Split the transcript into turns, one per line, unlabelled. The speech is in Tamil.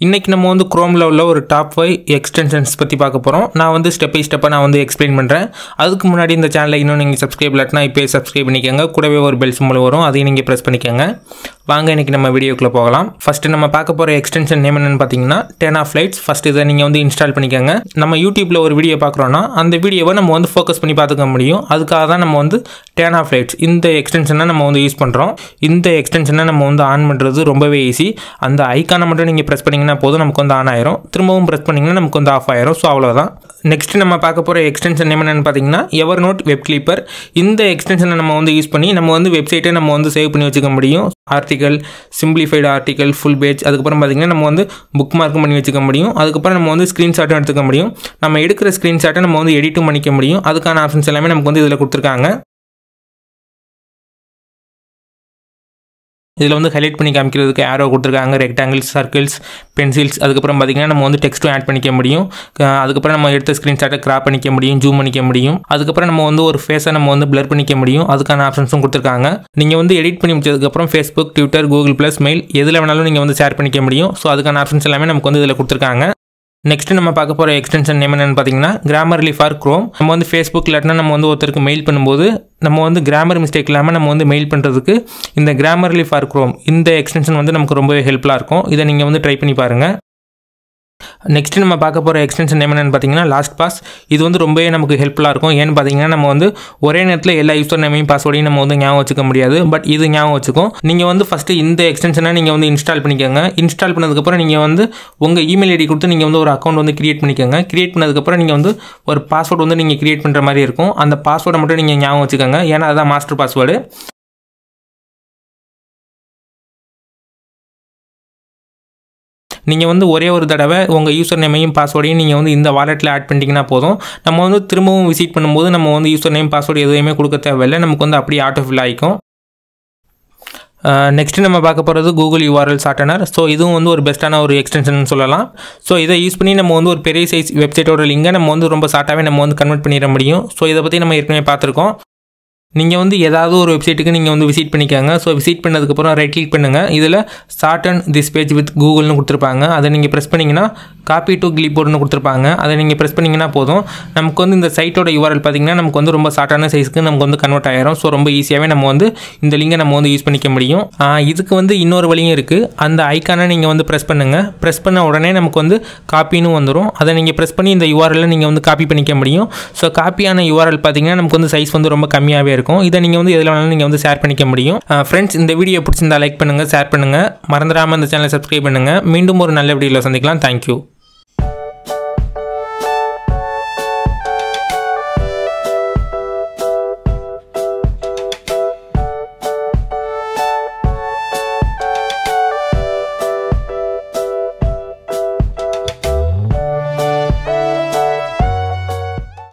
இன்றைக்கி நம்ம வந்து குரோமில் உள்ள ஒரு டாப் ஃபைவ் எக்ஸ்டென்ஷன்ஸ் பற்றி பார்க்க போகிறோம் நான் வந்து ஸ்டெப் பை ஸ்டெப்பாக நான் வந்து எக்ஸ்பிளைன் பண்ணுறேன் அதுக்கு முன்னாடி இந்த சேனலை இன்னும் நீங்கள் சப்ஸ்கிரைப் இல்லாட்டினா இப்போயே சப்ஸ்கிரைப் பண்ணிக்கோங்க. கூடவே ஒரு பெல் சிம்பிள் வரும். அதையும் நீங்கள் ப்ரெஸ் பண்ணிக்கோங்க. வாங்க இன்றைக்கி நம்ம வீடியோக்குள்ளே போகலாம். ஃபஸ்ட்டு நம்ம பார்க்க போகிற எக்ஸ்டென்ஷன் நேம் என்னென்னு பார்த்தீங்கன்னா டென் ஆஃப் லைட்ஸ் ஃபஸ்ட் இதை நீங்கள் வந்து இன்ஸ்டால் பண்ணிக்கோங்க. நம்ம யூடியூப்பில் ஒரு வீடியோ பார்க்குறோன்னா அந்த வீடியோவை நம்ம வந்து ஃபோக்கஸ் பண்ணி பார்த்துக்க முடியும். அதுக்காக தான் நம்ம வந்து டேன் ஆஃப் லைட்ஸ் இந்த எக்ஸ்டென்ஷனை நம்ம வந்து யூஸ் பண்ணுறோம் இந்த எக்ஸ்டென்ஷனை நம்ம வந்து ஆன் பண்ணுறது ரொம்பவே ஈஸி அந்த ஐக்கானை மட்டும் நீங்கள் ப்ரெஸ் பண்ணிங்கன்னா போதும் நமக்கு வந்து ஆன் ஆயிரும். திரும்பவும் ப்ரெஸ் பண்ணிங்கன்னா நமக்கு வந்து ஆஃப் ஆயிரும். ஸோ அவ்வளோதான் நெக்ஸ்ட் நம்ம பார்க்க போகிற எக்ஸ்டென்ஷன் நேம் என்னென்னு பார்த்தீங்கன்னா எவர் நோட் வெப் கிளிப்பர் இந்த எக்ஸ்டென்ஷனை நம்ம வந்து யூஸ் பண்ணி நம்ம வந்து வெப்சைட்டை நம்ம வந்து சேவ் பண்ணி வச்சுக்க முடியும். Article simplified article full page அதுக்கப்புறம் பார்த்திங்கன்னா நம்ம வந்து புக் மார்க்கும் பண்ணி வச்சுக்க முடியும். அதுக்கப்புறம் நம்ம வந்து ஸ்க்ரீன்ஷாட்டும் எடுத்துக்க முடியும். நம்ம எடுக்கிற ஸ்க்ரீன்ஷாட்டை நம்ம வந்து எடிட்டும் பண்ணிக்க முடியும். அதுக்கான ஆப்ஷன்ஸ் எல்லாமே நமக்கு வந்து இதில் கொடுத்துருக்காங்க. இதில் வந்து ஹைலைட் பண்ணி காமிக்கிறதுக்கு ஆரோ கொடுத்துருக்காங்க ரெக்டாங்கிள்ஸ் சர்க்கிள்ஸ் பென்சில்ஸ் அதுக்கப்புறம் பார்த்திங்கன்னா நம்ம வந்து டெக்ஸ்ட்டும் ஆட் பண்ணிக்க முடியும். அதுக்கப்புறம் நம்ம எடுத்த ஸ்க்ரீன்ஷாட்டை கிராப் பண்ணிக்க முடியும் ஜூம் பண்ணிக்க முடியும். அதுக்கப்புறம் நம்ம வந்து ஒரு ஃபேஸை நம்ம வந்து பிளர் பண்ணிக்க முடியும். அதுக்கான ஆப்ஷன்ஸும் கொடுத்துருக்காங்க. நீங்கள் வந்து எடிட் பண்ணி முடிச்சதுக்கப்புறம் Facebook Twitter Google plus mail எதில் வேணாலும் நீங்கள் வந்து ஷேர் பண்ணிக்க முடியும். ஸோ அதுக்கான ஆப்ஷன்ஸ் எல்லாமே நமக்கு வந்து இதில் கொடுத்துருக்காங்க. நெக்ஸ்ட் நம்ம பார்க்க போகிற எக்ஸ்டென்ஷன் நேம் என்னென்னு பார்த்தீங்கன்னா கிராமர்லி ஃபார் க்ரோம் நம்ம வந்து ஃபேஸ்புக் இல்லாட்டினா நம்ம வந்து ஒருத்தருக்கு மெயில் பண்ணும்போது நம்ம வந்து கிராமர் மிஸ்டேக் இல்லாமல் நம்ம வந்து மெயில் பண்ணுறதுக்கு இந்த கிராமர்லி ஃபார் க்ரோம் இந்த எக்ஸ்டென்ஷன் வந்து நமக்கு ரொம்பவே ஹெல்ப்ஃபுல்லாக இருக்கும். இதை நீங்கள் வந்து ட்ரை பண்ணி பாருங்கள் நெக்ஸ்ட் நம்ம பார்க்க போகிற எக்ஸ்டென்ஷன் நேம் என்னென்னு பார்த்தீங்கன்னா லாஸ்ட் பாஸ் இது வந்து ரொம்பவே நமக்கு ஹெல்ப்ஃபுல்லாக இருக்கும். ஏன்னு பார்த்தீங்கன்னா நம்ம வந்து ஒரே நேரத்தில் எல்லா யூசர் நேமையும் பாஸ்வேர்டையும் நம்ம வந்து ஞாபகம் வச்சுக்க முடியாது. பட் இது ஞாபகம் வச்சுக்கும். நீங்கள் வந்து ஃபஸ்ட்டு இந்த எக்ஸ்டென்ஷனை நீங்கள் வந்து இன்ஸ்டால் பண்ணிக்கோங்க. இன்ஸ்டால் பண்ணதுக்கப்புறம் நீங்கள் வந்து உங்கள் இமெயில் ஐடி கொடுத்து நீங்கள் வந்து ஒரு அக்கௌண்ட் வந்து கிரியேட் பண்ணிக்கோங்க. கிரியேட் பண்ணதுக்கப்புறம் நீங்கள் வந்து ஒரு பாஸ்வேர்டு வந்து நீங்கள் கிரியேட் பண்ணுற மாதிரி இருக்கும். அந்த பாஸ்வேர்டை மட்டும் நீங்கள் ஞாபகம் வச்சுக்கோங்க. ஏன்னா அதுதான் மாஸ்டர் பாஸ்வேர்டு நீங்கள் வந்து ஒரே ஒரு தடவை உங்கள் யூசர் நேமையும் பாஸ்வேர்டையும் நீங்கள் வந்து இந்த வாலெட்டில் ஆட் பண்ணிட்டீங்கன்னா போதும். நம்ம வந்து திரும்பவும் விசிட் பண்ணும்போது நம்ம வந்து யூசர் நேம் பாஸ்வேர்டு எதுவுமே கொடுக்க தேவையில்லை. நமக்கு வந்து அப்படியே ஆட்டோ ஃபில் ஆகிக்கும் நெக்ஸ்ட் நம்ம பார்க்க போகிறது கூகுள் யூஆர்எல் சாட்டனர் ஸோ இதுவும் வந்து ஒரு பெஸ்ட்டான ஒரு எக்ஸ்டென்ஷன் சொல்லலாம். ஸோ இதை யூஸ் பண்ணி நம்ம வந்து ஒரு பெரிய சைஸ் வெப்சைட்டோட லிங்கை நம்ம வந்து ரொம்ப ஷார்ட்டாகவே நம்ம வந்து கன்வெர்ட் பண்ணிட முடியும். ஸோ இதை பற்றி நம்ம ஏற்கனவே பார்த்துருக்கோம். நீங்கள் வந்து ஏதாவது ஒரு வெப்சைட்டுக்கு நீங்கள் வந்து விசிட் பண்ணிக்கோங்க. ஸோ விசிட் பண்ணதுக்கப்புறம் ரைட் கிளிக் பண்ணுங்கள் இதில் start and this page with கூகுள்னு கொடுத்துருப்பாங்க. அதை நீங்கள் ப்ரெஸ் பண்ணிங்கன்னா காப்பி டு கிளிப் போர்டுன்னு கொடுத்துருப்பாங்க. அதை நீங்கள் ப்ரெஸ் பண்ணிங்கன்னா போதும். நமக்கு வந்து இந்த சைட்டோட யூஆர்எல் பார்த்திங்கன்னா நமக்கு வந்து ரொம்ப ஷார்ட்டான சைஸ்க்கு நமக்கு வந்து கன்வெர்ட் ஆகிரும் ஸோ ரொம்ப ஈஸியாகவே நம்ம வந்து இந்த லிங்கை நம்ம வந்து யூஸ் பண்ணிக்க முடியும். இதுக்கு வந்து இன்னொரு வழியும் இருக்குது அந்த ஐக்கானை நீங்கள் வந்து ப்ரெஸ் பண்ணுங்கள் ப்ரெஸ் பண்ண உடனே நமக்கு வந்து காப்பின்னு வந்துடும் அதை நீங்கள் ப்ரெஸ் பண்ணி இந்த யூஆர்எல்ல நீங்கள் வந்து காப்பி பண்ணிக்க முடியும். ஸோ காப்பியான யூஆர்எல் பார்த்திங்கன்னா நமக்கு வந்து சைஸ் வந்து ரொம்ப கம்மியாகவே இருக்கும். இதை நீங்கள் வந்து எதில் வேணாலும் நீங்கள் வந்து ஷேர் பண்ணிக்க முடியும். ஃப்ரெண்ட்ஸ் இந்த வீடியோ பிடிச்சிருந்தா லைக் பண்ணுங்கள் ஷேர் பண்ணுங்கள் மறந்துடாமல் இந்த சேனலை சப்ஸ்கிரைப் பண்ணுங்கள் மீண்டும் ஒரு நல்ல வீடியோவில் சந்திக்கலாம். தேங்க்யூ